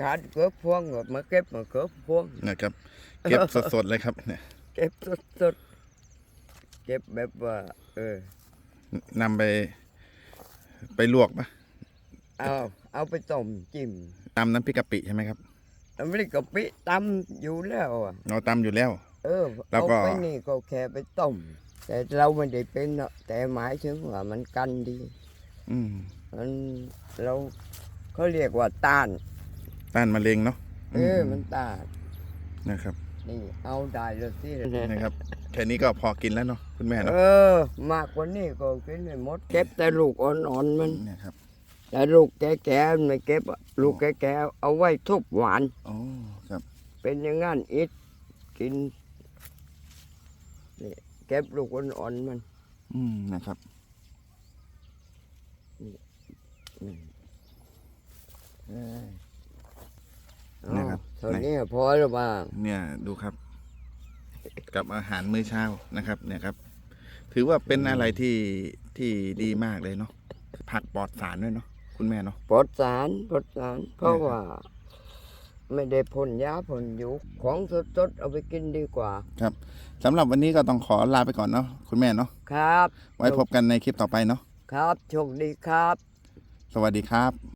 ขาดเกือบพวงก็มาเก็บมาเกือบพวงนะครับ เก็บสดๆเลยครับเนี่ยเก็บสดๆเก็บแบบว่า เออนำไป ไปลวกปะเอาเอาไปต้มจิ้มตำน้ำพริกกะปิใช่ไหมครับน้ำพริกกะปิตำอยู่แล้วอะเราตำอยู่แล้ว เออแล้วเอาก็ไปนี่ก็แค่ไปต้มแต่เราไม่ได้เป็นหรอกแต่หมายถึงว่ามันกันดี อืมมันเราเขาเรียกว่าต้าน ต้านมะเร็งเนาะเออมันต้านนะครับ นี่เอาได้เลยสินะครับแค่นี้ก็พอกินแล้วเนาะคุณแม่เอเนาะอมากกว่านี้ก็กินไม่หมดเก็บแต่ลูกอ่อนๆมันเนี่ยครับแต่ลูกแก่ๆมันไม่เก็บอะลูกแก่ๆเอาไว้ทุบหวานอ๋อครับ เป็นอย่างงั้นอิดกินนี่เก็บลูกอ่อนๆมัน อืมนะครับเออนะครับ เท่านี้พอหรือเปล่าเนี่ยดูครับ กับอาหารมื้อเช้านะครับ เนี่ยครับ ถือว่าเป็นอะไรที่ที่ดีมากเลยเนาะผักปลอดสารด้วยเนาะคุณแม่เนาะปลอดสารปลอดสารเพราะนะครับว่า ไม่ได้พ่นยาพ่นยุกของสดๆเอาไปกินดีกว่า ครับสำหรับวันนี้ก็ต้องขอลาไปก่อนเนาะคุณแม่เนาะครับ ไว้พบกันในคลิปต่อไปเนาะครับโชคดีครับ สวัสดีครับ